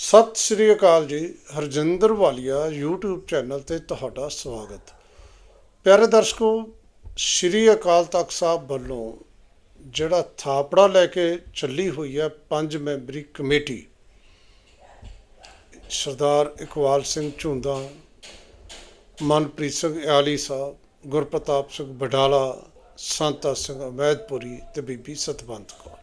ਸਤਿ ਸ੍ਰੀ ਅਕਾਲ ਜੀ, ਹਰਜਿੰਦਰ ਵਾਲੀਆ YouTube channel ਤੇ ਤੁਹਾਡਾ ਸਵਾਗਤ। ਪਿਆਰੇ ਦਰਸ਼ਕੋ, ਸ੍ਰੀ ਅਕਾਲ ਤਖਤ ਸਾਹਿਬ ਵੱਲੋਂ ਜਿਹੜਾ ਥਾਪੜਾ ਲੈ ਕੇ ਚੱਲੀ ਹੋਈ ਹੈ ਪੰਜ ਮੈਂਬਰੀ ਕਮੇਟੀ, ਸਰਦਾਰ ਇਕਬਾਲ ਸਿੰਘ ਝੁੰਦਾ, ਮਨਪ੍ਰੀਤ ਸਿੰਘ ਆਲੀ ਸਾਹਿਬ, ਗੁਰਪ੍ਰਤਾਪ ਸਿੰਘ ਬਡਾਲਾ, ਸੰਤਾ ਸਿੰਘ ਅਮੈਦਪੁਰੀ ਤੇ ਬੀਬੀ ਸਤਵੰਤ ਕੌਰ।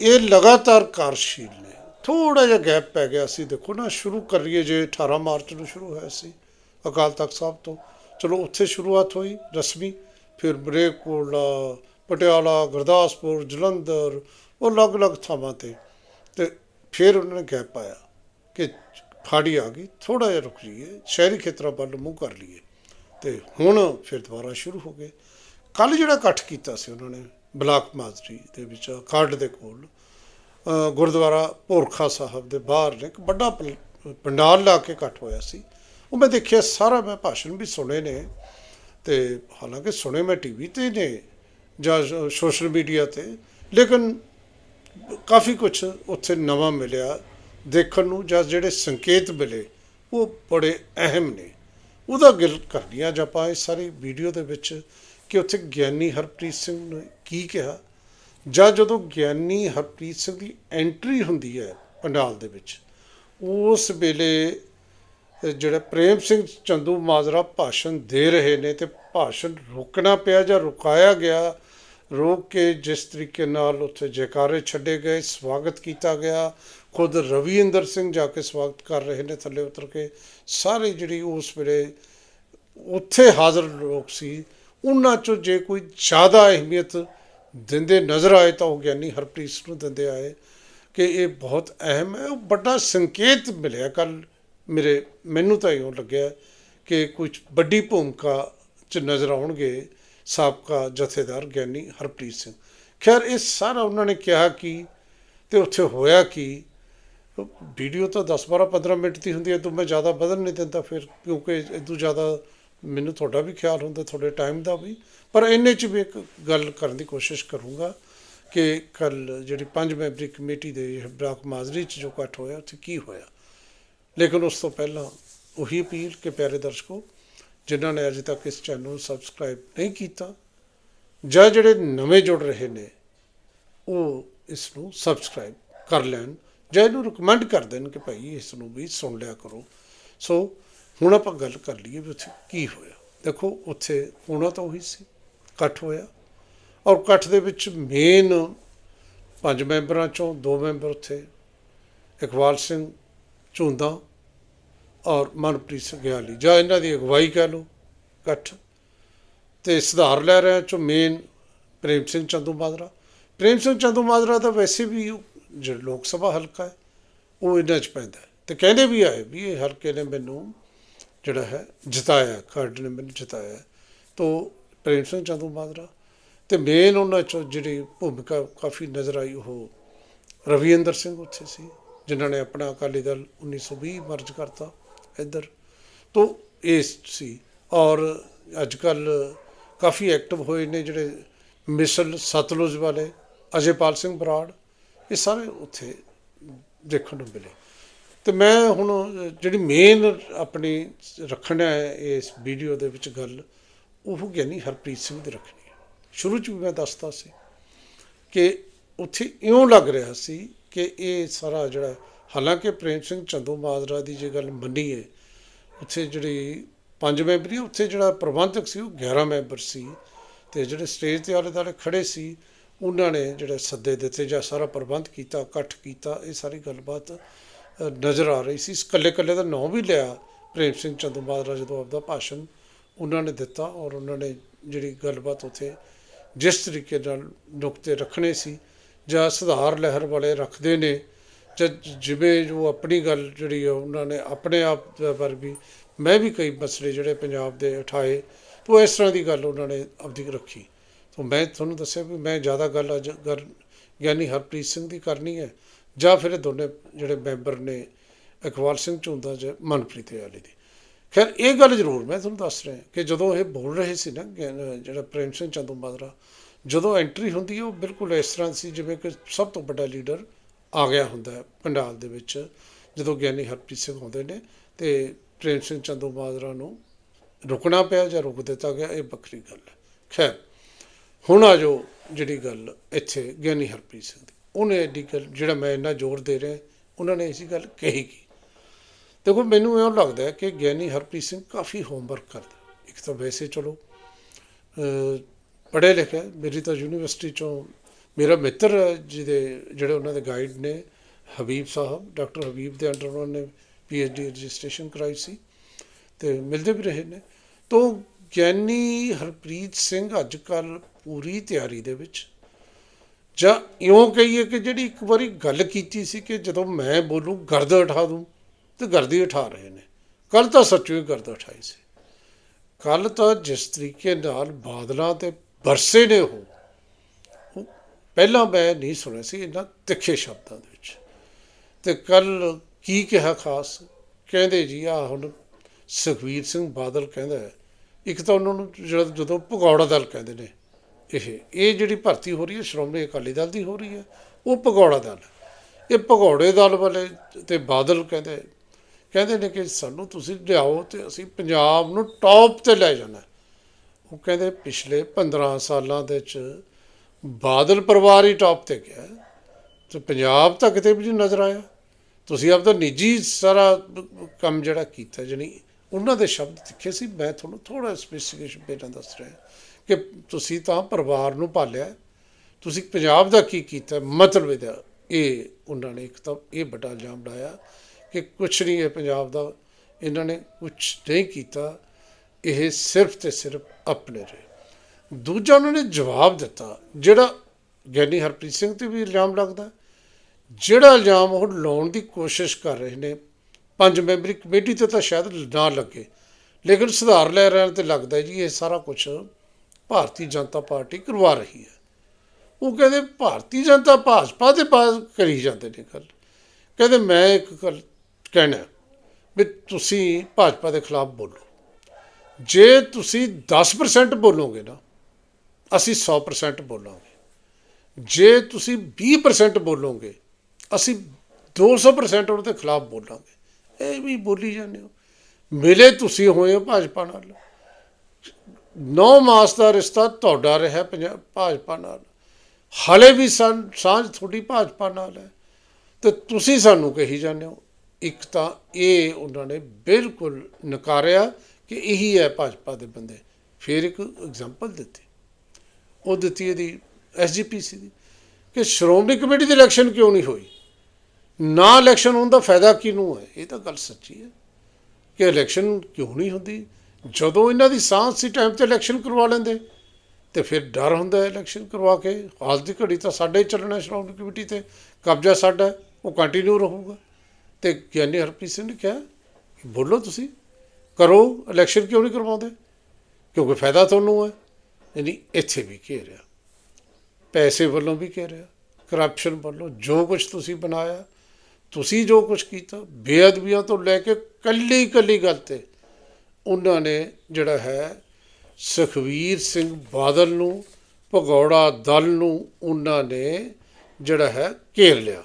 ਇਹ ਲਗਾਤਾਰ ਕਾਰਜਸ਼ੀਲ ਥੋੜਾ ਜਿਹਾ ਗੈਪ ਪੈ ਗਿਆ ਸੀ। ਦੇਖੋ ਨਾ, ਸ਼ੁਰੂ ਕਰੀਏ ਜੇ 18 ਮਾਰਚ ਨੂੰ ਸ਼ੁਰੂ ਹੋਇਆ ਸੀ ਅਕਾਲ ਤਖਤ ਸਾਹਿਬ ਤੋਂ। ਚਲੋ ਉੱਥੇ ਸ਼ੁਰੂਆਤ ਹੋਈ ਰਸਮੀ, ਫਿਰ ਬਰੇਕੋਲਾ ਪਟਿਆਲਾ, ਗੁਰਦਾਸਪੁਰ, ਜਲੰਧਰ, ਉਹ ਅਲੱਗ-ਅਲੱਗ ਥਾਵਾਂ ਤੇ। ਤੇ ਫਿਰ ਉਹਨਾਂ ਨੇ ਗੈਪ ਪਾਇਆ ਕਿ ਫਾੜੀ ਆ ਗਈ ਥੋੜਾ ਜਿਹਾ ਰੁਕ ਜਾਈਏ, ਸ਼ਹਿਰੀ ਖੇਤਰਾਂ ਵੱਲ ਮੂੰਹ ਕਰ ਲਈਏ। ਤੇ ਹੁਣ ਫਿਰ ਦੁਬਾਰਾ ਸ਼ੁਰੂ ਹੋ ਗਏ। ਕੱਲ ਜਿਹੜਾ ਇਕੱਠ ਕੀਤਾ ਸੀ ਉਹਨਾਂ ਨੇ, ਬਲਾਕ ਮਾਜਰੀ ਦੇ ਵਿੱਚ ਕਾਰਡ ਦੇ ਕੋਲ ਗੁਰਦੁਆਰਾ ਭੋਰਖਾ ਸਾਹਿਬ ਦੇ ਬਾਹਰ ਨੇ ਇੱਕ ਵੱਡਾ ਪਲ- ਪੰਡਾਲ ਲਾ ਕੇ ਇਕੱਠ ਹੋਇਆ ਸੀ। ਉਹ ਮੈਂ ਦੇਖਿਆ, ਸਾਰਾ ਮੈਂ ਭਾਸ਼ਣ ਵੀ ਸੁਣੇ ਨੇ ਤੇ ਹਾਲਾਂਕਿ ਸੁਣੇ ਮੈਂ ਟੀਵੀ ਤੇ ਨੇ ਜਾਂ ਸੋਸ਼ਲ ਮੀਡੀਆ ਤੇ, ਲੇਕਿਨ ਕਾਫੀ ਕੁਝ ਉੱਥੇ ਨਵਾਂ ਮਿਲਿਆ ਦੇਖਣ ਨੂੰ ਜਾਂ ਜਿਹੜੇ ਸੰਕੇਤ ਮਿਲੇ, ਉਹ ਬੜੇ ਅਹਿਮ ਨੇ। ਉਹਦਾ ਗਿਲ ਕਰਨੀ ਆ ਜਾਂ ਆਪਾਂ ਇਹ ਸਾਰੀ ਵੀਡੀਓ ਦੇ ਵਿੱਚ ਕਿ ਉੱਥੇ ਗਿਆਨੀ ਹਰਪ੍ਰੀਤ ਸਿੰਘ ਨੇ ਕੀ ਕਿਹਾ ਜਾਂ ਜਦੋਂ ਗਿਆਨੀ ਹਰਪ੍ਰੀਤ ਸਿੰਘ ਦੀ ਐਂਟਰੀ ਹੁੰਦੀ ਹੈ ਪੰਡਾਲ ਦੇ ਵਿੱਚ, ਉਸ ਵੇਲੇ ਜਿਹੜਾ ਪ੍ਰੇਮ ਸਿੰਘ ਚੰਦੂ ਮਾਜਰਾ ਭਾਸ਼ਣ ਦੇ ਰਹੇ ਨੇ ਤੇ ਭਾਸ਼ਣ ਰੋਕਣਾ ਪਿਆ ਜਾਂ ਰੁਕਾਇਆ ਗਿਆ, ਰੋਕ ਕੇ ਜਿਸ ਤਰੀਕੇ ਨਾਲ ਉੱਥੇ ਜੈਕਾਰੇ ਛੱਡੇ ਗਏ, ਸਵਾਗਤ ਕੀਤਾ ਗਿਆ, ਖੁਦ ਰਵਿੰਦਰ ਸਿੰਘ ਜਾ ਕੇ ਸਵਾਗਤ ਕਰ ਰਹੇ ਨੇ ਥੱਲੇ ਉਤਰ ਕੇ, ਸਾਰੇ ਜਿਹੜੀ ਉਸ ਵੇਲੇ ਉੱਥੇ ਹਾਜ਼ਰ ਲੋਕ ਸੀ, ਉਹਨਾਂ ਚੋਂ ਜੇ ਕੋਈ ਜ਼ਿਆਦਾ ਅਹਿਮੀਅਤ ਦਿੰਦੇ ਨਜ਼ਰ ਆਏ ਤਾਂ ਉਹ ਗਿਆਨੀ ਹਰਪ੍ਰੀਤ ਸਿੰਘ ਨੂੰ ਦਿੰਦੇ ਆਏ ਕਿ ਇਹ ਬਹੁਤ ਅਹਿਮ ਹੈ, ਉਹ ਵੱਡਾ ਸੰਕੇਤ ਮਿਲਿਆ ਕੱਲ ਮੇਰੇ, ਮੈਨੂੰ ਤਾਂ ਇਉਂ ਲੱਗਿਆ ਕਿ ਕੁਝ ਵੱਡੀ ਭੂਮਿਕਾ ਚ ਨਜ਼ਰ ਆਉਣਗੇ ਸਾਬਕਾ ਜਥੇਦਾਰ ਗਿਆਨੀ ਹਰਪ੍ਰੀਤ ਸਿੰਘ। ਖੈਰ, ਇਹ ਸਾਰਾ ਉਹਨਾਂ ਨੇ ਕਿਹਾ ਕਿ ਤੇ ਉੱਥੇ ਹੋਇਆ ਕਿ? ਵੀਡੀਓ ਤਾਂ 10 12 15 ਮਿੰਟ ਦੀ ਹੁੰਦੀ ਹੈ, ਤੋਂ ਮੈਂ ਜ਼ਿਆਦਾ ਬਦਲ ਨਹੀਂ ਦਿੰਦਾ ਫਿਰ, ਕਿਉਂਕਿ ਇਦੋਂ ਜ਼ਿਆਦਾ ਮੈਨੂੰ ਤੁਹਾਡਾ ਵੀ ਖਿਆਲ ਹੁੰਦਾ, ਤੁਹਾਡੇ ਟਾਈਮ ਦਾ ਵੀ। ਪਰ ਇੰਨੇ ਚ ਵੀ ਇੱਕ ਗੱਲ ਕਰਨ ਦੀ ਕੋਸ਼ਿਸ਼ ਕਰੂੰਗਾ ਕਿ ਕੱਲ ਜਿਹੜੀ ਪੰਜ ਮੈਂਬਰੀ ਕਮੇਟੀ ਦੇ ਬਲਾਕ ਮਾਜ਼ਰੀ ਚ ਜੋ ਇਕੱਠ ਹੋਇਆ, ਉੱਥੇ ਕੀ ਹੋਇਆ। ਲੇਕਿਨ ਉਸ ਤੋਂ ਪਹਿਲਾਂ ਉਹੀ ਅਪੀਲ ਕਿ ਪਿਆਰੇ ਦਰਸ਼ਕੋ, ਜਿਨ੍ਹਾਂ ਨੇ ਅਜੇ ਤੱਕ ਇਸ ਚੈਨਲ ਨੂੰ ਸਬਸਕ੍ਰਾਈਬ ਨਹੀਂ ਕੀਤਾ, ਜਾਂ ਜਿਹੜੇ ਨਵੇਂ ਜੁੜ ਰਹੇ ਨੇ, ਉਹ ਇਸ ਨੂੰ ਸਬਸਕ੍ਰਾਈਬ ਕਰ ਲੈਣ, ਜਾਂ ਇਹਨੂੰ ਰეკਮੈਂਡ ਕਰ ਦੇਣ ਕਿ ਭਾਈ ਇਸ ਨੂੰ ਵੀ ਸੁਣ ਲਿਆ ਕਰੋ। ਸੋ ਹੁਣ ਆਪਾਂ ਗੱਲ ਕਰ ਲਈਏ ਵੀ ਉੱਥੇ ਕੀ ਹੋਇਆ। ਦੇਖੋ, ਉੱਥੇ ਹੋਣਾ ਤਾਂ ਉਹੀ ਸੀ, ਇਕੱਠ ਹੋਇਆ। ਔਰ ਇਕੱਠ ਦੇ ਵਿੱਚ ਮੇਨ ਪੰਜ ਮੈਂਬਰਾਂ ਚੋਂ ਦੋ ਮੈਂਬਰ ਉੱਥੇ, ਇਕਬਾਲ ਸਿੰਘ ਝੁੰਦਾ ਔਰ ਮਨਪ੍ਰੀਤ ਸਿੰਘ ਗਿਆਲੀ। ਜਾਂ ਇਹਨਾਂ ਦੀ ਅਗਵਾਈ ਕਹਿ ਲਓ, ਇਕੱਠ। ਤੇ ਸੁਧਾਰ ਲੈ ਰਹੇ ਚੋਂ ਮੇਨ ਪ੍ਰੇਮ ਸਿੰਘ ਚੰਦੂ ਮਾਜਰਾ ਪ੍ਰੇਮ ਸਿੰਘ ਚੰਦੂ ਮਾਜਰਾ ਤਾਂ ਵੈਸੇ ਵੀ ਉਹ ਜਿਹੜਾ ਲੋਕ ਸਭਾ ਹਲਕਾ ਹੈ, ਉਹ ਇਹਨਾਂ 'ਚ ਪੈਂਦਾ ਹੈ। ਤੇ ਕਹਿੰਦੇ ਵੀ ਆਏ ਵੀ ਇਹ ਹਲਕੇ ਨੇ ਮੈਨੂੰ ਜਿਹੜਾ ਹੈ, ਜਿਤਾਇਆ ਖਰੜ ਨੇ ਮੈਨੂੰ ਜਿਤਾਇਆ। ਤੋ ਪ੍ਰੇਮ ਸਿੰਘ ਚੰਦੂ ਮਾਜਰਾ ਤੇ ਮੇਨ ਉਹਨਾਂ 'ਚੋਂ ਜਿਹੜੀ ਭੂਮਿਕਾ ਕਾਫੀ ਨਜ਼ਰ ਆਈ ਉਹ ਰਵਿੰਦਰ ਸਿੰਘ ਉੱਥੇ ਸੀ, ਜਿਨ੍ਹਾਂ ਨੇ ਆਪਣਾ ਅਕਾਲੀ ਦਲ 1920 ਮਰਜ ਕਰਤਾ ਇੱਧਰ। ਤੋ ਇਸ ਸੀ ਔਰ ਅੱਜ ਕੱਲ ਕਾਫੀ ਐਕਟਿਵ ਹੋਏ ਨੇ ਜਿਹੜੇ ਮਿਸਲ ਸਤਲੁਜ ਵਾਲੇ, ਅਜੇਪਾਲ ਸਿੰਘ ਬਰਾੜ, ਇਹ ਸਾਰੇ ਉੱਥੇ ਦੇਖਣ ਨੂੰ ਮਿਲੇ। ਤੇ ਮੈਂ ਹੁਣ, ਜਿਹੜੀ ਮੇਨ ਆਪਣੀ ਰੱਖਣਾ ਹੈ ਇਸ ਵੀਡੀਓ ਦੇ ਵਿੱਚ ਗੱਲ, ਉਹ ਗਿਆਨੀ ਹਰਪ੍ਰੀਤ ਸਿੰਘ ਦੀ ਰੱਖਣੀ ਹੈ। ਸ਼ੁਰੂ ਚ ਵੀ ਮੈਂ ਦੱਸਦਾ ਸੀ ਕਿ ਉੱਥੇ ਇਉਂ ਲੱਗ ਰਿਹਾ ਸੀ ਕਿ ਇਹ ਸਾਰਾ ਜਿਹੜਾ, ਹਾਲਾਂਕਿ ਪ੍ਰੇਮ ਸਿੰਘ ਚੰਦੂ ਮਾਜਰਾ ਦੀ ਜੇ ਗੱਲ ਮੰਨੀਏ, ਉੱਥੇ ਜਿਹੜੀ ਪੰਜ ਮੈਂਬਰੀ ਉੱਥੇ ਜਿਹੜਾ ਪ੍ਰਬੰਧਕ ਸੀ ਉਹ 11 ਮੈਂਬਰ ਸੀ ਤੇ ਜਿਹੜੇ ਸਟੇਜ ਤੇ ਆਲੇ ਦੁਆਲੇ ਖੜੇ ਸੀ, ਉਹਨਾਂ ਨੇ ਜਿਹੜੇ ਸੱਦੇ ਦਿੱਤੇ ਜਾਂ ਸਾਰਾ ਪ੍ਰਬੰਧ ਕੀਤਾ, ਇਕੱਠ ਕੀਤਾ, ਇਹ ਸਾਰੀ ਗੱਲਬਾਤ ਨਜ਼ਰ ਆ ਰਹੀ ਸੀ। ਇਕੱਲੇ ਇਕੱਲੇ ਦਾ ਨਾਂ ਵੀ ਲਿਆ ਪ੍ਰੇਮ ਸਿੰਘ ਚੰਦੂ ਮਾਜਰਾ ਜਦੋਂ ਆਪਦਾ ਭਾਸ਼ਣ ਉਹਨਾਂ ਨੇ ਦਿੱਤਾ ਔਰ ਉਹਨਾਂ ਨੇ ਜਿਹੜੀ ਗੱਲਬਾਤ ਉੱਥੇ ਜਿਸ ਤਰੀਕੇ ਨਾਲ ਨੁਕਤੇ ਰੱਖਣੇ ਸੀ ਜਾਂ ਸੁਧਾਰ ਲਹਿਰ ਵਾਲੇ ਰੱਖਦੇ ਨੇ ਜਾਂ ਜਿਵੇਂ ਜੋ ਆਪਣੀ ਗੱਲ ਜਿਹੜੀ ਆ ਉਹਨਾਂ ਨੇ ਆਪਣੇ ਆਪ ਪਰ ਵੀ ਮੈਂ ਵੀ ਕਈ ਮਸਲੇ ਜਿਹੜੇ ਪੰਜਾਬ ਦੇ ਉਠਾਏ, ਉਹ ਇਸ ਤਰ੍ਹਾਂ ਦੀ ਗੱਲ ਉਹਨਾਂ ਨੇ ਆਪਦੀ ਰੱਖੀ। ਤਾਂ ਮੈਂ ਤੁਹਾਨੂੰ ਦੱਸਿਆ ਵੀ ਮੈਂ ਜ਼ਿਆਦਾ ਗੱਲ ਅੱਜ ਕਰ ਗਿਆਨੀ ਹਰਪ੍ਰੀਤ ਸਿੰਘ ਦੀ ਕਰਨੀ ਹੈ ਜਾਂ ਫਿਰ ਦੋਨੇ ਜਿਹੜੇ ਮੈਂਬਰ ਨੇ, ਇਕਬਾਲ ਸਿੰਘ ਝੁੰਦਾ ਜਾਂ ਮਨਪ੍ਰੀਤ ਵਾਲੀ ਦੀ। ਖੈਰ, ਇਹ ਗੱਲ ਜ਼ਰੂਰ ਮੈਂ ਤੁਹਾਨੂੰ ਦੱਸ ਰਿਹਾ ਕਿ ਜਦੋਂ ਇਹ ਬੋਲ ਰਹੇ ਸੀ ਨਾ, ਗਿਆਨ- ਜਿਹੜਾ ਪ੍ਰੇਮ ਸਿੰਘ ਚੰਦੂ ਮਾਜਰਾ, ਜਦੋਂ ਐਂਟਰੀ ਹੁੰਦੀ ਹੈ, ਉਹ ਬਿਲਕੁਲ ਇਸ ਤਰ੍ਹਾਂ ਸੀ ਜਿਵੇਂ ਕਿ ਸਭ ਤੋਂ ਵੱਡਾ ਲੀਡਰ ਆ ਗਿਆ ਹੁੰਦਾ ਪੰਡਾਲ ਦੇ ਵਿੱਚ, ਜਦੋਂ ਗਿਆਨੀ ਹਰਪ੍ਰੀਤ ਸਿੰਘ ਆਉਂਦੇ ਨੇ ਤੇ ਪ੍ਰੇਮ ਸਿੰਘ ਚੰਦੂ ਮਾਜਰਾ ਨੂੰ ਰੁਕਣਾ ਪਿਆ ਜਾਂ ਰੁਕ ਦਿੱਤਾ ਗਿਆ, ਇਹ ਵੱਖਰੀ ਗੱਲ ਹੈ। ਖੈਰ, ਹੁਣ ਆ ਜੋ ਜਿਹੜੀ ਗੱਲ ਇੱਥੇ ਗਿਆਨੀ ਹਰਪ੍ਰੀਤ ਸਿੰਘ ਦੀ। ਉਹਨੇ ਐਡੀ ਗੱਲ, ਜਿਹੜਾ ਮੈਂ ਇੰਨਾ ਜ਼ੋਰ ਦੇ ਰਿਹਾ, ਉਹਨਾਂ ਨੇ ਇਸੀ ਗੱਲ ਕਹੀ ਕਿ, ਦੇਖੋ ਮੈਨੂੰ ਇਉਂ ਲੱਗਦਾ ਕਿ ਗਿਆਨੀ ਹਰਪ੍ਰੀਤ ਸਿੰਘ ਕਾਫੀ ਹੋਮਵਰਕ ਕਰਦਾ। ਇੱਕ ਤਾਂ ਵੈਸੇ ਚਲੋ ਪੜ੍ਹੇ ਲਿਖਿਆ, ਮੇਰੀ ਤਾਂ ਯੂਨੀਵਰਸਿਟੀ ਚੋਂ ਮੇਰਾ ਮਿੱਤਰ ਜਿਹਦੇ ਜਿਹੜੇ ਉਹਨਾਂ ਦੇ ਗਾਈਡ ਨੇ, ਹਬੀਬ ਸਾਹਿਬ ਡਾਕਟਰ ਹਬੀਬ ਦੇ ਅੰਡਰ ਉਹਨਾਂ ਨੇ ਡੀ ਰਜਿਸਟ੍ਰੇਸ਼ਨ ਕਰਾਈ ਸੀ ਤੇ ਮਿਲਦੇ ਵੀ ਰਹੇ ਨੇ। ਤੋਂ ਗਿਆਨੀ ਹਰਪ੍ਰੀਤ ਸਿੰਘ ਅੱਜ ਕੱਲ ਪੂਰੀ ਤਿਆਰੀ ਦੇ ਵਿੱਚ ਜਾਂ ਇਉਂ ਕਹੀਏ ਕਿ ਜਿਹੜੀ ਇੱਕ ਵਾਰੀ ਗੱਲ ਕੀਤੀ ਸੀ ਕਿ ਜਦੋਂ ਮੈਂ ਬੋਲੂੰ ਗਰਦ ਉਠਾ ਦੂੰ, ਤੇ ਗਰਦੀ ਉਠਾ ਰਹੇ ਨੇ। ਕੱਲ ਤਾਂ ਸੱਚੀ ਗਰਦ ਉਠਾਈ ਸੀ। ਕੱਲ ਤਾਂ ਜਿਸ ਤਰੀਕੇ ਨਾਲ ਬਾਦਲਾਂ ਤੇ ਬਰਸੇ ਨੇ ਉਹ ਪਹਿਲਾਂ ਮੈਂ ਨਹੀਂ ਸੁਣਿਆ ਸੀ ਇਹਨਾਂ ਤਿੱਖੇ ਸ਼ਬਦਾਂ ਦੇ ਵਿੱਚ। ਤੇ ਕੱਲ ਕੀ ਕਿਹਾ ਖਾਸ? ਕਹਿੰਦੇ ਜੀ ਆ ਹੁਣ ਸੁਖਵੀਰ ਸਿੰਘ ਬਾਦਲ ਕਹਿੰਦਾ ਇੱਕ ਤਾਂ ਉਹਨਾਂ ਨੂੰ ਜਿਹੜਾ ਜਦੋਂ ਭਗੌੜਾ ਦਲ ਕਹਿੰਦੇ ਨੇ ਇਹ ਇਹ ਜਿਹੜੀ ਭਰਤੀ ਹੋ ਰਹੀ ਹੈ, ਸ਼੍ਰੋਮਣੀ ਅਕਾਲੀ ਦਲ ਦੀ ਹੋ ਰਹੀ ਹੈ, ਉਹ ਭਗੌੜਾ ਦਲ ਇਹ ਭਗੌੜੇ ਦਲ ਵਾਲੇ ਤੇ ਬਾਦਲ ਕਹਿੰਦੇ ਕਹਿੰਦੇ ਨੇ ਕਿ ਸਾਨੂੰ ਤੁਸੀਂ ਲਿਆਓ ਤੇ ਅਸੀਂ ਪੰਜਾਬ ਨੂੰ ਟੌਪ ਤੇ ਲੈ ਜਾਣਾ ਉਹ ਕਹਿੰਦੇ, ਪਿਛਲੇ 15 ਸਾਲਾਂ ਦੇ 'ਚ ਬਾਦਲ ਪਰਿਵਾਰ ਹੀ ਟੌਪ ਤੇ ਗਿਆ ਹੈ। ਤੇ ਪੰਜਾਬ ਤਾਂ ਕਿਤੇ ਵੀ ਨਹੀਂ ਨਜ਼ਰ ਆਇਆ। ਤੁਸੀਂ ਆਪਦਾ ਨਿੱਜੀ ਸਾਰਾ ਕੰਮ ਜਿਹੜਾ ਕੀਤਾ, ਜਣੀ ਉਹਨਾਂ ਦੇ ਸ਼ਬਦ ਤਿੱਖੇ ਸੀ। ਮੈਂ ਤੁਹਾਨੂੰ ਥੋੜਾ ਸਪੈਸੀਫਿਕੇਸ਼ਨ ਪਹਿਲਾਂ ਦੱਸ ਰਿਹਾ। ਕਿ ਤੁਸੀਂ ਤਾਂ ਪਰਿਵਾਰ ਨੂੰ ਪਾਲਿਆ ਤੁਸੀਂ ਪੰਜਾਬ ਦਾ ਕੀ ਕੀਤਾ? ਮਤਲਬ ਇਹਦਾ, ਇਹ ਉਹਨਾਂ ਨੇ ਇੱਕ ਤਾਂ ਇਹ ਵੱਡਾ ਇਲਜ਼ਾਮ ਲਾਇਆ ਕਿ ਕੁਛ ਨਹੀਂ ਹੈ ਪੰਜਾਬ ਦਾ, ਇਹਨਾਂ ਨੇ ਕੁਛ ਨਹੀਂ ਕੀਤਾ। ਇਹ ਸਿਰਫ ਤੇ ਸਿਰਫ ਆਪਣੇ ਰਹੇ ਦੂਜਾ ਉਹਨਾਂ ਨੇ ਜਵਾਬ ਦਿੱਤਾ, ਜਿਹੜਾ ਗਿਆਨੀ ਹਰਪ੍ਰੀਤ ਸਿੰਘ ਤੇ ਵੀ ਇਲਜ਼ਾਮ ਲੱਗਦਾ। ਜਿਹੜਾ ਇਲਜ਼ਾਮ ਉਹ ਲਾਉਣ ਦੀ ਕੋਸ਼ਿਸ਼ ਕਰ ਰਹੇ ਨੇ, ਪੰਜ ਮੈਂਬਰੀ ਕਮੇਟੀ ਤੇ ਤਾਂ ਸ਼ਾਇਦ ਨਾ ਲੱਗੇ। ਲੇਕਿਨ ਸੁਧਾਰ ਲੈ ਰਹਿਣ ਤੇ ਲੱਗਦਾ ਜੀ, ਇਹ ਸਾਰਾ ਕੁਝ ਭਾਰਤੀ ਜਨਤਾ ਪਾਰਟੀ ਕਰਵਾ ਰਹੀ ਹੈ। ਉਹ ਕਹਿੰਦੇ ਭਾਰਤੀ ਜਨਤਾ ਭਾਜਪਾ ਦੇ ਪਾਸ ਕਰੀ ਜਾਂਦੇ ਨੇ ਗੱਲ। ਕਹਿੰਦੇ ਮੈਂ ਇੱਕ ਗੱਲ ਕਹਿਣਾ ਵੀ ਤੁਸੀਂ ਭਾਜਪਾ ਦੇ ਖਿਲਾਫ ਬੋਲੋ। ਜੇ ਤੁਸੀਂ 10% ਬੋਲੋਗੇ ਨਾ, ਅਸੀਂ 100% ਬੋਲਾਂਗੇ। ਜੇ ਤੁਸੀਂ 20% ਬੋਲੋਗੇ, ਅਸੀਂ 200% ਉਹਦੇ ਖਿਲਾਫ ਬੋਲਾਂਗੇ। ਇਹ ਵੀ ਬੋਲੀ ਜਾਂਦੇ ਹੋ। ਮਿਲੇ ਤੁਸੀਂ ਹੋਏ ਹੋ ਭਾਜਪਾ ਨਾਲ। 9 ਮਾਸ ਦਾ ਰਿਸ਼ਤਾ ਤੁਹਾਡਾ ਰਿਹਾ ਪੰਜਾ- ਭਾਜਪਾ ਨਾਲ। ਹਾਲੇ ਵੀ ਸੰ- ਸਾਂਝ ਤੁਹਾਡੀ ਭਾਜਪਾ ਨਾਲ ਹੈ। ਤੇ ਤੁਸੀਂ ਸਾਨੂੰ ਕਹੀ ਜਾਂਦੇ ਹੋ, ਇੱਕ ਤਾਂ ਇਹ ਉਹਨਾਂ ਨੇ ਬਿਲਕੁਲ ਨਕਾਰਿਆ ਕਿ ਇਹੀ ਹੈ ਭਾਜਪਾ ਦੇ ਬੰਦੇ। ਫਿਰ ਇੱਕ ਐਗਜ਼ਾਮਪਲ ਦਿੱਤੀ। ਉਹ ਦਿੱਤੀ ਇਹਦੀ ਐਸਜੀਪੀਸੀ ਦੀ ਕਿ ਸ਼੍ਰੋਮਣੀ ਕਮੇਟੀ ਦੀ ਇਲੈਕਸ਼ਨ ਕਿਉਂ ਨਹੀਂ ਹੋਈ? ਨਾ ਇਲੈਕਸ਼ਨ ਹੋਣ ਦਾ ਫਾਇਦਾ ਕਿਹਨੂੰ ਹੈ? ਇਹ ਤਾਂ ਗੱਲ ਸੱਚੀ ਹੈ ਕਿ ਇਲੈਕਸ਼ਨ ਕਿਉਂ ਨਹੀਂ ਹੁੰਦੀ? ਜਦੋਂ ਇਹਨਾਂ ਦੀ ਸਾਂਝ ਸੀ ਟਾਈਮ ਤੇ ਇਲੈਕਸ਼ਨ ਕਰਵਾ ਲੈਂਦੇ, ਤੇ ਫਿਰ ਡਰ ਹੁੰਦਾ ਹੈ ਇਲੈਕਸ਼ਨ ਕਰਵਾ ਕੇ। ਹਾਲ ਦੀ ਘੜੀ ਤਾਂ ਸਾਡੇ ਹੀ ਚੱਲਣਾ ਸ਼੍ਰੋਮਣੀ ਕਮੇਟੀ ਤੇ, ਕਬਜ਼ਾ ਸਾਡਾ, ਉਹ ਕੰਟੀਨਿਊ ਰਹੂਗਾ। ਤੇ ਗਿਆਨੀ ਹਰਪ੍ਰੀਤ ਸਿੰਘ ਨੇ ਕਿਹਾ ਬੋਲੋ ਤੁਸੀਂ, ਕਰੋ ਇਲੈਕਸ਼ਨ ਕਿਉਂ ਨਹੀਂ ਕਰਵਾਉਂਦੇ? ਕਿਉਂਕਿ ਫਾਇਦਾ ਤੁਹਾਨੂੰ ਹੈ। ਯਾਨੀ ਇੱਥੇ ਵੀ ਘੇਰਿਆ। ਪੈਸੇ ਵੱਲੋਂ ਵੀ ਘੇਰਿਆ। ਕਰਪਸ਼ਨ ਵੱਲੋਂ ਜੋ ਕੁਝ ਤੁਸੀਂ ਬਣਾਇਆ, ਤੁਸੀਂ ਜੋ ਕੁਝ ਕੀਤਾ, ਬੇਅਦਬੀਆਂ ਤੋਂ ਲੈ ਕੇ ਕੱਲੀ ਕੱਲੀ ਗੱਲ ਤੇ ਉਹਨਾਂ ਨੇ ਜਿਹੜਾ ਹੈ ਸੁਖਵੀਰ ਸਿੰਘ ਬਾਦਲ ਨੂੰ, ਭਗੌੜਾ ਦਲ ਨੂੰ ਉਹਨਾਂ ਨੇ ਜਿਹੜਾ ਹੈ ਘੇਰ ਲਿਆ।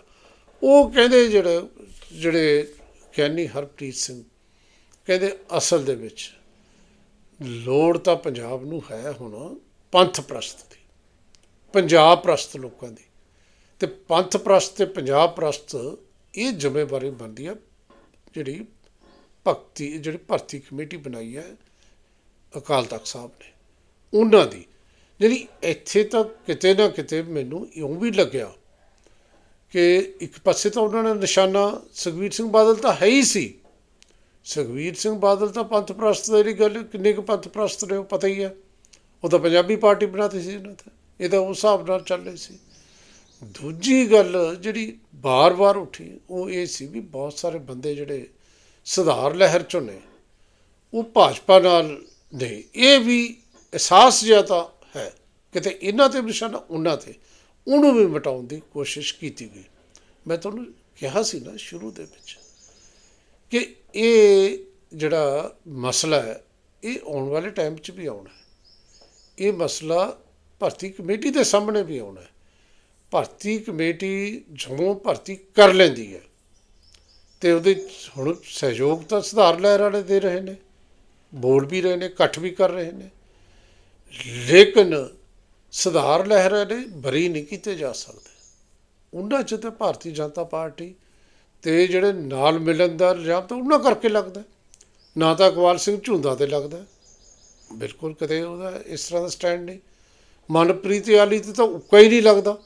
ਉਹ ਕਹਿੰਦੇ ਜਿਹੜਾ, ਜਿਹੜੇ ਗਿਆਨੀ ਹਰਪ੍ਰੀਤ ਸਿੰਘ, ਕਹਿੰਦੇ ਅਸਲ ਦੇ ਵਿੱਚ ਲੋੜ ਤਾਂ ਪੰਜਾਬ ਨੂੰ ਹੈ ਹੁਣ ਪੰਥ ਪ੍ਰਸਤ ਦੀ, ਪੰਜਾਬ ਪ੍ਰਸਤ ਲੋਕਾਂ ਦੀ। ਤੇ ਪੰਥ ਪ੍ਰਸਤ ਤੇ ਪੰਜਾਬ ਪ੍ਰਸਤ ਇਹ ਜ਼ਿੰਮੇਵਾਰੀ ਬਣਦੀ ਹੈ ਜਿਹੜੀ ਭਗਤੀ, ਜਿਹੜੀ ਭਰਤੀ ਕਮੇਟੀ ਬਣਾਈ ਹੈ, ਅਕਾਲ ਤਖਤ ਸਾਹਿਬ ਨੇ, ਉਹਨਾਂ ਦੀ। ਜਿਹੜੀ ਇੱਥੇ ਤਾਂ ਕਿਤੇ ਨਾ ਕਿਤੇ ਮੈਨੂੰ ਇਉਂ ਵੀ ਲੱਗਿਆ ਕਿ ਇੱਕ ਪਾਸੇ ਤਾਂ ਉਹਨਾਂ ਨੇ ਨਿਸ਼ਾਨਾ ਸੁਖਵੀਰ ਸਿੰਘ ਬਾਦਲ ਤਾਂ ਹੈ ਹੀ ਸੀ। ਸੁਖਵੀਰ ਸਿੰਘ ਬਾਦਲ ਤਾਂ ਪੰਥ ਪ੍ਰਸਤ ਦੀ ਗੱਲ, ਕਿੰਨੇ ਕੁ ਪੰਥ ਪ੍ਰਸਤ ਨੇ ਉਹ ਪਤਾ ਹੀ ਹੈ। ਉਹ ਤਾਂ ਪੰਜਾਬੀ ਪਾਰਟੀ ਬਣਾਤੀ ਸੀ ਇਹਨਾਂ ਤੇ, ਇਹ ਤਾਂ ਉਸ ਹਿਸਾਬ ਨਾਲ ਚੱਲ ਰਹੀ ਸੀ। ਦੂਜੀ ਗੱਲ ਜਿਹੜੀ ਬਾਰ-ਬਾਰ ਉੱਠੀ, ਉਹ ਇਹ ਸੀ ਵੀ ਬਹੁਤ ਸਾਰੇ ਬੰਦੇ ਜਿਹੜੇ ਸੁਧਾਰ ਲਹਿਰ ਚੋਂ ਨੇ। ਉਹ ਭਾਜਪਾ ਨਾਲ ਨੇ। ਇਹ ਵੀ ਅਹਿਸਾਸ ਜਿਹਾ ਤਾਂ ਹੈ। ਕਿਤੇ ਇਹਨਾਂ ਤੇ ਨਿਸ਼ਾਨਾ ਉਹਨਾਂ ਤੇ। ਉਹਨੂੰ ਵੀ ਮਿਟਾਉਣ ਦੀ ਕੋਸ਼ਿਸ਼ ਕੀਤੀ ਗਈ। ਮੈਂ ਤੁਹਾਨੂੰ ਕਿਹਾ ਸੀ ਨਾ ਸ਼ੁਰੂ ਦੇ ਵਿੱਚ ਕਿ ਇਹ ਜਿਹੜਾ ਮਸਲਾ ਹੈ, ਇਹ ਆਉਣ ਵਾਲੇ ਟਾਈਮ 'ਚ ਵੀ ਆਉਣਾ ਹੈ। ਇਹ ਮਸਲਾ ਭਰਤੀ ਕਮੇਟੀ ਦੇ ਸਾਹਮਣੇ ਵੀ ਆਉਣਾ ਹੈ। ਭਰਤੀ ਕਮੇਟੀ ਜਦੋਂ ਭਰਤੀ ਕਰ ਲੈਂਦੀ ਹੈ। ਤੇ ਉਹਦੇ ਹੁਣ ਸਹਿਯੋਗ ਤਾਂ ਸੁਧਾਰ ਲਹਿਰ ਵਾਲੇ ਦੇ ਰਹੇ ਨੇ, ਬੋਲ ਵੀ ਰਹੇ ਨੇ, ਇਕੱਠ ਵੀ ਕਰ ਰਹੇ ਨੇ। ਲੇਕਿਨ ਸੁਧਾਰ ਲਹਿਰ ਵਾਲੇ ਬਰੀ ਨਹੀਂ ਕੀਤੇ ਜਾ ਸਕਦੇ। ਉਹਨਾਂ 'ਚ ਤਾਂ ਭਾਰਤੀ ਜਨਤਾ ਪਾਰਟੀ ਤੇ ਜਿਹੜੇ ਨਾਲ ਮਿਲਣ ਦਾ ਇਲਜ਼ਾਮ ਤਾਂ ਉਹਨਾਂ ਕਰਕੇ ਲੱਗਦਾ। ਨਾ ਤਾਂ ਇਕਬਾਲ ਸਿੰਘ ਝੁੰਦਾ ਤੇ ਲੱਗਦਾ। ਬਿਲਕੁਲ ਕਦੇ ਉਹਦਾ ਇਸ ਤਰ੍ਹਾਂ ਦਾ ਸਟੈਂਡ ਨਹੀਂ। ਮਨਪ੍ਰੀਤ ਆਲੀ ਤੇ ਤਾਂ ਉੱਕਾ ਹੀ ਨਹੀਂ ਲੱਗਦਾ।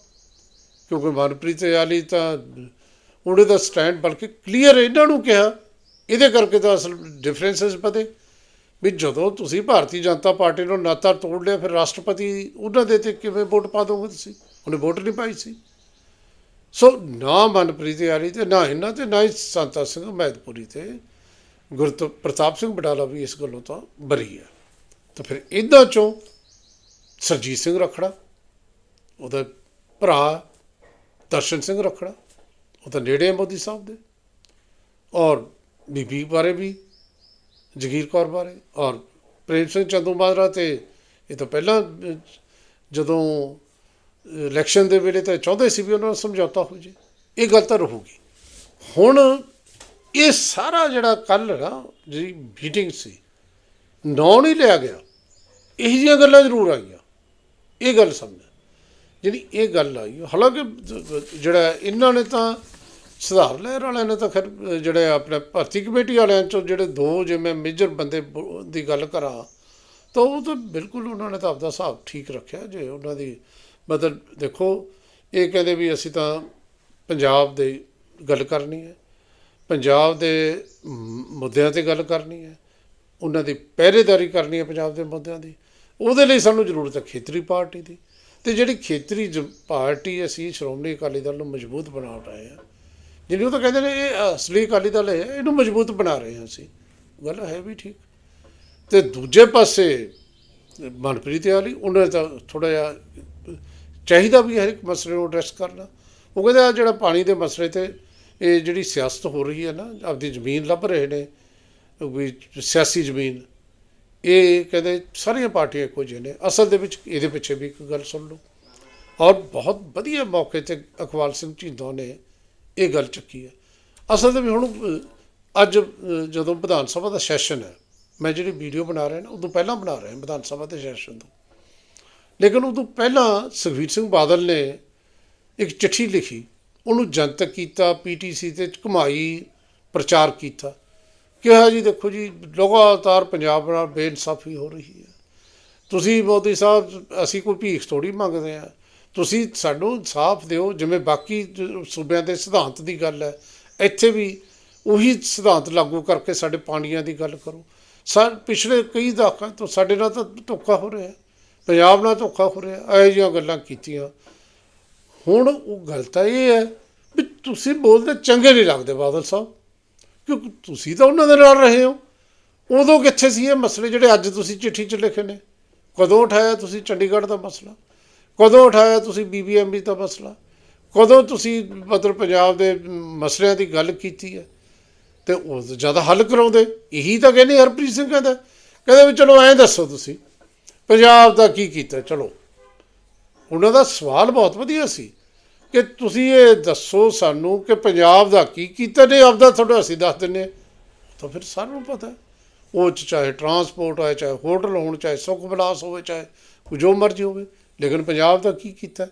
ਕਿਉਂਕਿ ਮਨਪ੍ਰੀਤ ਆਲੀ ਤਾਂ ਉਹਦੇ ਦਾ ਸਟੈਂਡ ਬਲਕਿ ਕਲੀਅਰ ਇਹਨਾਂ ਨੂੰ ਕਿਹਾ। ਇਹਦੇ ਕਰਕੇ ਤਾਂ ਅਸਲ ਡਿਫਰੈਂਸਸ ਪਤੇ ਵੀ ਜਦੋਂ ਤੁਸੀਂ ਭਾਰਤੀ ਜਨਤਾ ਪਾਰਟੀ ਨੂੰ ਨਾਤਾ ਤੋੜ ਲਿਆ, ਫਿਰ ਰਾਸ਼ਟਰਪਤੀ ਉਹਨਾਂ ਦੇ ਤੇ ਕਿਵੇਂ ਵੋਟ ਪਾ ਦੋਗੇ ਤੁਸੀਂ? ਉਹਨੇ ਵੋਟ ਨਹੀਂ ਪਾਈ ਸੀ। ਸੋ ਨਾ ਮਨਪ੍ਰੀਤ ਆਲੀ ਤੇ, ਨਾ ਇਹਨਾਂ ਤੇ, ਨਾ ਹੀ ਸੰਤਾ ਸਿੰਘ ਮਹਿਦਪੁਰੀ ਤੇ। ਗੁਰਤ, ਪ੍ਰਤਾਪ ਸਿੰਘ ਬਡਾਲਾ ਵੀ ਇਸ ਗੱਲੋਂ ਤਾਂ ਬਰੀ ਹੈ ਤਾਂ ਫਿਰ ਇਹਨਾਂ ਚੋਂ ਸਰਜੀਤ ਸਿੰਘ ਰਖੜਾ, ਉਹਦਾ ਭਰਾ ਦਰਸ਼ਨ ਸਿੰਘ ਰਖੜਾ ਉਹ ਤਾਂ ਨੇੜੇ ਹੈ ਮੋਦੀ ਸਾਹਿਬ ਦੇ। ਔਰ ਬੀਬੀ ਬਾਰੇ ਵੀ, ਜਗੀਰ ਕੌਰ ਬਾਰੇ, ਔਰ ਪ੍ਰੇਮ ਸਿੰਘ ਚੰਦੂਮਾਜਰਾ ਤੇ ਇਹ ਤਾਂ ਪਹਿਲਾਂ, ਜਦੋਂ ਇਲੈਕਸ਼ਨ ਦੇ ਵੇਲੇ ਤਾਂ ਚਾਹੁੰਦੇ ਸੀ ਵੀ ਉਹਨਾਂ ਨੂੰ ਸਮਝੌਤਾ ਹੋ ਜੇ। ਇਹ ਗੱਲ ਤਾਂ ਰਹੂਗੀ। ਹੁਣ ਇਹ ਸਾਰਾ ਜਿਹੜਾ ਕੱਲ ਨਾ, ਜਿਹੜੀ ਮੀਟਿੰਗ ਸੀ, ਨੌ ਨਹੀਂ ਲਿਆ ਗਿਆ। ਇਹੋ ਜਿਹੀਆਂ ਗੱਲਾਂ ਜ਼ਰੂਰ ਆਈਆਂ। ਇਹ ਗੱਲ ਸਮਝ। ਜਿਹੜੀ ਇਹ ਗੱਲ ਆਈ, ਹਾਲਾਂਕਿ ਜਿਹੜਾ ਇਹਨਾਂ ਨੇ ਤਾਂ ਸੁਧਾਰ ਲਹਿਰ ਵਾਲਿਆਂ ਨੇ ਤਾਂ ਖੈਰ ਜਿਹੜੇ ਆਪਣੇ ਭਰਤੀ ਕਮੇਟੀ ਵਾਲਿਆਂ ਚੋਂ ਜਿਹੜੇ ਦੋ ਜੇ ਮੈਂ ਮੇਜਰ ਬੰਦੇ ਬ- ਦੀ ਗੱਲ ਕਰਾਂ, ਤਾਂ ਉਹ ਤਾਂ ਬਿਲਕੁਲ ਉਹਨਾਂ ਨੇ ਤਾਂ ਆਪਦਾ ਹਿਸਾਬ ਠੀਕ ਰੱਖਿਆ ਜੇ ਉਹਨਾਂ ਦੀ ਮਤਲਬ ਦੇਖੋ, ਇਹ ਕਹਿੰਦੇ ਵੀ ਅਸੀਂ ਤਾਂ ਪੰਜਾਬ ਦੇ ਗੱਲ ਕਰਨੀ ਹੈ, ਪੰਜਾਬ ਦੇ ਮੁੱਦਿਆਂ ਤੇ ਗੱਲ ਕਰਨੀ ਹੈ, ਉਹਨਾਂ ਦੀ ਪਹਿਰੇਦਾਰੀ ਕਰਨੀ ਹੈ ਪੰਜਾਬ ਦੇ ਮੁੱਦਿਆਂ ਦੀ, ਉਹਦੇ ਲਈ ਸਾਨੂੰ ਜ਼ਰੂਰਤ ਹੈ ਖੇਤਰੀ ਪਾਰਟੀ ਦੀ, ਤੇ ਜਿਹੜੀ ਖੇਤਰੀ ਜ- ਪਾਰਟੀ ਅਸੀਂ ਸ਼੍ਰੋਮਣੀ ਅਕਾਲੀ ਦਲ ਨੂੰ ਮਜ਼ਬੂਤ ਬਣਾ ਰਹੇ ਹਾਂ। ਜਿਹਨੂੰ ਤਾਂ ਕਹਿੰਦੇ ਨੇ ਇਹ ਅਸਲੀ ਅਕਾਲੀ ਦਲ ਹੈ, ਇਹਨੂੰ ਮਜ਼ਬੂਤ ਬਣਾ ਰਹੇ ਹਾਂ ਅਸੀਂ। ਗੱਲ ਹੈ ਵੀ ਠੀਕ। ਤੇ ਦੂਜੇ ਪਾਸੇ, ਮਨਪ੍ਰੀਤ ਵਾਲੀ ਉਹਨਾਂ ਦਾ ਥੋੜਾ ਜਿਹਾ ਚਾਹੀਦਾ ਵੀ ਹਰ ਇੱਕ ਮਸਲੇ ਨੂੰ ਐਡਰੈਸ ਕਰਨਾ। ਉਹ ਕਹਿੰਦੇ ਆ ਜਿਹੜਾ ਪਾਣੀ ਦੇ ਮਸਲੇ ਤੇ ਇਹ ਜਿਹੜੀ ਸਿਆਸਤ ਹੋ ਰਹੀ ਹੈ ਨਾ, ਆਪਦੀ ਜ਼ਮੀਨ ਲੱਭ ਰਹੇ ਨੇ ਵੀ ਸਿਆਸੀ ਜ਼ਮੀਨ, ਇਹ ਕਹਿੰਦੇ ਸਾਰੀਆਂ ਪਾਰਟੀਆਂ ਇੱਕੋ ਜਿਹੀਆਂ ਨੇ। ਅਸਲ ਦੇ ਵਿੱਚ ਇਹਦੇ ਪਿੱਛੇ ਵੀ ਇੱਕ ਗੱਲ ਸੁਣ ਲਓ। ਔਰ ਬਹੁਤ ਵਧੀਆ ਮੌਕੇ ਤੇ ਅਕਵਾਲ ਸਿੰਘ ਝਿੰਦੋਂ ਨੇ ਇਹ ਗੱਲ ਚੱਕੀ ਹੈ। ਅਸਲ ਦੇ ਵੀ ਹੁਣ ਅੱਜ ਜਦੋਂ ਵਿਧਾਨ ਸਭਾ ਦਾ ਸੈਸ਼ਨ ਹੈ, ਮੈਂ ਜਿਹੜੀ ਵੀਡੀਓ ਬਣਾ ਰਿਹਾ ਨਾ, ਉਦੋਂ ਪਹਿਲਾਂ ਬਣਾ ਰਿਹਾ ਵਿਧਾਨ ਸਭਾ ਦੇ ਸੈਸ਼ਨ ਤੋਂ। ਲੇਕਿਨ ਉਦੋਂ ਪਹਿਲਾਂ ਸੁਖਬੀਰ ਸਿੰਘ ਬਾਦਲ ਨੇ ਇੱਕ ਚਿੱਠੀ ਲਿਖੀ। ਉਹਨੂੰ ਜਨਤਕ ਕੀਤਾ ਪੀਟੀਸੀ ਤੇ ਘੁਮਾਈ, ਪ੍ਰਚਾਰ ਕੀਤਾ। ਕਿਹਾ ਜੀ, ਦੇਖੋ ਜੀ, ਲਗਾਤਾਰ ਪੰਜਾਬ ਨਾਲ ਬੇਇਨਸਾਫੀ ਹੋ ਰਹੀ ਹੈ। ਤੁਸੀਂ ਮੋਦੀ ਸਾਹਿਬ, ਅਸੀਂ ਕੋਈ ਭੀਖ ਥੋੜੀ ਮੰਗਦੇ ਆ ਤੁਸੀਂ ਸਾਨੂੰ ਇਨਸਾਫ ਦਿਓ, ਜਿਵੇਂ ਬਾਕੀ ਸੂਬਿਆਂ ਦੇ ਸਿਧਾਂਤ ਦੀ ਗੱਲ ਹੈ। ਇੱਥੇ ਵੀ ਉਹੀ ਸਿਧਾਂਤ ਲਾਗੂ ਕਰਕੇ ਸਾਡੇ ਪਾਣੀਆਂ ਦੀ ਗੱਲ ਕਰੋ। ਸਾ, ਪਿਛਲੇ ਕਈ ਦਹਾਕਿਆਂ ਤੋਂ ਸਾਡੇ ਨਾਲ ਤਾਂ ਧੋਖਾ ਹੋ ਰਿਹਾ ਪੰਜਾਬ ਨਾਲ ਧੋਖਾ ਹੋ ਰਿਹਾ ਇਹੋ ਜਿਹੀਆਂ ਗੱਲਾਂ ਕੀਤੀਆਂ। ਹੁਣ ਉਹ ਗੱਲ ਤਾਂ ਇਹ ਹੈ ਵੀ ਤੁਸੀਂ ਬੋਲਦੇ ਚੰਗੇ ਨਹੀਂ ਲੱਗਦੇ ਬਾਦਲ ਸਾਹਿਬ, ਕਿਉਂਕਿ ਤੁਸੀਂ ਤਾਂ ਉਹਨਾਂ ਦੇ ਨਾਲ ਰਹੇ ਹੋ। ਉਦੋਂ ਕਿੱਥੇ ਸੀ ਇਹ ਮਸਲੇ ਜਿਹੜੇ ਅੱਜ ਤੁਸੀਂ ਚਿੱਠੀ 'ਚ ਲਿਖੇ ਨੇ? ਕਦੋਂ ਉਠਾਇਆ ਤੁਸੀਂ ਚੰਡੀਗੜ੍ਹ ਦਾ ਮਸਲਾ? ਕਦੋਂ ਉਠਾਇਆ ਤੁਸੀਂ ਬੀਬੀਐਮਬੀ ਦਾ ਮਸਲਾ? ਕਦੋਂ ਤੁਸੀਂ ਮਤਲਬ ਪੰਜਾਬ ਦੇ ਮਸਲਿਆਂ ਦੀ ਗੱਲ ਕੀਤੀ ਹੈ? ਤੇ ਉਹ ਜ਼ਿਆਦਾ ਹੱਲ ਕਰਾਉਂਦੇ। ਇਹੀ ਤਾਂ ਕਹਿੰਦੇ ਹਰਪ੍ਰੀਤ ਸਿੰਘ ਕਹਿੰਦਾ। ਕਹਿੰਦੇ ਵੀ ਚਲੋ ਐਂ ਦੱਸੋ ਤੁਸੀਂ, ਪੰਜਾਬ ਦਾ ਕੀ ਕੀਤਾ? ਚਲੋ। ਉਹਨਾਂ ਦਾ ਸਵਾਲ ਬਹੁਤ ਵਧੀਆ ਸੀ ਕਿ ਤੁਸੀਂ ਇਹ ਦੱਸੋ ਸਾਨੂੰ ਕਿ ਪੰਜਾਬ ਦਾ ਕੀ ਕੀਤਾ ਨੇ? ਆਪਦਾ ਤੁਹਾਡਾ ਅਸੀਂ ਦੱਸ ਦਿੰਨੇ ਹਾਂ। ਤਾਂ ਫਿਰ ਸਾਰਿਆਂ ਨੂੰ ਪਤਾ ਉਹ 'ਚ ਚਾਹੇ ਟਰਾਂਸਪੋਰਟ ਹੋਏ ਚਾਹੇ ਹੋਟਲ ਹੋਣ, ਚਾਹੇ ਸੁੱਖ ਵਿਲਾਸ ਹੋਵੇ, ਚਾਹੇ ਜੋ ਮਰਜ਼ੀ ਹੋਵੇ। ਲੇਕਿਨ ਪੰਜਾਬ ਦਾ ਕੀ ਕੀਤਾ?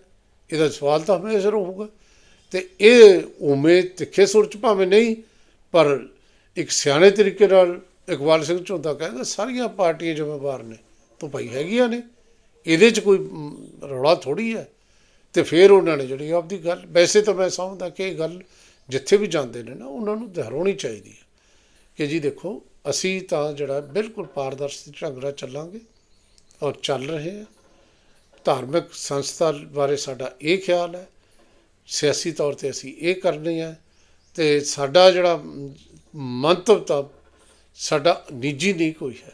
ਇਹਦਾ ਸਵਾਲ ਤਾਂ ਹਮੇਸ਼ਾ ਰਹੂਗਾ ਤੇ ਇਹ ਉਮੇ ਤਿੱਖੇ ਸੁਰ ਚ ਭਾਵੇਂ ਨਹੀਂ, ਪਰ ਇੱਕ ਸਿਆਣੇ ਤਰੀਕੇ ਨਾਲ ਇਕਬਾਲ ਸਿੰਘ ਝੁੰਦਾ ਕਹਿੰਦਾ, ਸਾਰੀਆਂ ਪਾਰਟੀਆਂ ਜ਼ਿੰਮੇਵਾਰ ਨੇ, ਤੋਂ ਭਾਈ ਹੈਗੀਆਂ ਨੇ। ਇਹਦੇ ਚ ਕੋਈ ਰੌਲਾ ਥੋੜੀ ਹੈ। ਤੇ ਫਿਰ ਉਹਨਾਂ ਨੇ ਜਿਹੜੀ ਆਪਦੀ ਗੱਲ, ਵੈਸੇ ਤਾਂ ਮੈਂ ਸਮਝਦਾ ਕਿ ਇਹ ਗੱਲ ਜਿੱਥੇ ਵੀ ਜਾਂਦੇ ਨੇ ਨਾ, ਉਹਨਾਂ ਨੂੰ ਦੁਹਰਾਉਣੀ ਚਾਹੀਦੀ ਹੈ ਕਿ ਜੀ ਦੇਖੋ, ਅਸੀਂ ਤਾਂ ਜਿਹੜਾ ਬਿਲਕੁਲ ਪਾਰਦਰਸ਼ੀ ਢੰਗ ਨਾਲ ਚੱਲਾਂਗੇ ਔਰ ਚੱਲ ਰਹੇ ਹਾਂ। ਧਾਰਮਿਕ ਸੰਸਥਾ ਬਾਰੇ ਸਾਡਾ ਇਹ ਖਿਆਲ ਹੈ। ਸਿਆਸੀ ਤੌਰ ਤੇ ਅਸੀਂ ਇਹ ਕਰਨੀ ਹੈ ਤੇ ਸਾਡਾ ਜਿਹੜਾ ਮ, ਮੰਤਵ ਤਾਂ ਸਾਡਾ ਨਿੱਜੀ ਨਹੀਂ ਕੋਈ ਹੈ।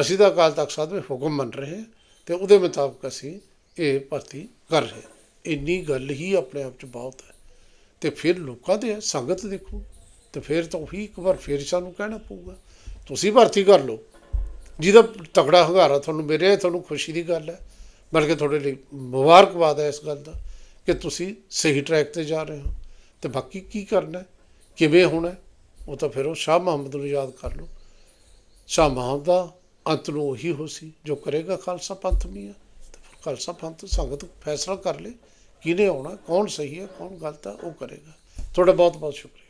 ਅਸੀਂ ਤਾਂ ਅਕਾਲ ਤਖਤ ਸਾਹਿਬ ਦੇ ਹੁਕਮ ਮੰਨ ਰਹੇ ਹਾਂ ਤੇ ਉਹਦੇ ਮੁਤਾਬਕ ਅਸੀਂ ਇਹ ਭਰਤੀ ਕਰ ਰਹੇ ਹਾਂ। ਇੰਨੀ ਗੱਲ ਹੀ ਆਪਣੇ ਆਪ 'ਚ ਬਹੁਤ ਹੈ। ਤੇ ਫਿਰ ਲੋਕਾਂ ਦੇ ਸੰਗਤ ਦੇਖੋ ਤੇ ਫਿਰ ਤਾਂ ਉਹੀ ਇੱਕ ਵਾਰ ਫਿਰ ਸਾਨੂੰ ਕਹਿਣਾ ਪਊਗਾ ਤੁਸੀਂ ਭਰਤੀ ਕਰ ਲਓ। ਜਿਹਦਾ ਤਕੜਾ ਹੰਗਾਰਾ ਤੁਹਾਨੂੰ ਮਿਲਿਆ ਤੁਹਾਨੂੰ ਖੁਸ਼ੀ ਦੀ ਗੱਲ ਹੈ। ਬਲਕਿ ਤੁਹਾਡੇ ਲਈ ਮੁਬਾਰਕਬਾਦ ਹੈ ਇਸ ਗੱਲ ਦਾ ਕਿ ਤੁਸੀਂ ਸਹੀ ਟਰੈਕ ਤੇ ਜਾ ਰਹੇ ਹੋ। ਤੇ ਬਾਕੀ ਕੀ ਕਰਨਾ ਕਿਵੇਂ ਹੋਣਾ ਉਹ ਤਾਂ ਫਿਰ ਉਹ ਸ਼ਾਹ ਮੁਹੰਮਦ ਨੂੰ ਯਾਦ ਕਰ ਲਓ। ਸ਼ਾਹ ਮੁਹੰਮਦ ਦਾ ਅੰਤ ਨੂੰ ਉਹੀ ਹੋ ਸੀ, ਜੋ ਕਰੇਗਾ ਖਾਲਸਾ ਪੰਥ ਮੀਆਂ ਤੇ ਫਿਰ ਖਾਲਸਾ ਪੰਥ ਸੰਗਤ ਫੈਸਲਾ ਕਰ ਲੇ, ਕਿਹਨੇ ਆਉਣਾ, ਕੌਣ ਸਹੀ ਹੈ, ਕੌਣ ਗਲਤ ਹੈ, ਉਹ ਕਰੇਗਾ। ਤੁਹਾਡਾ ਬਹੁਤ ਬਹੁਤ ਸ਼ੁਕਰੀਆ।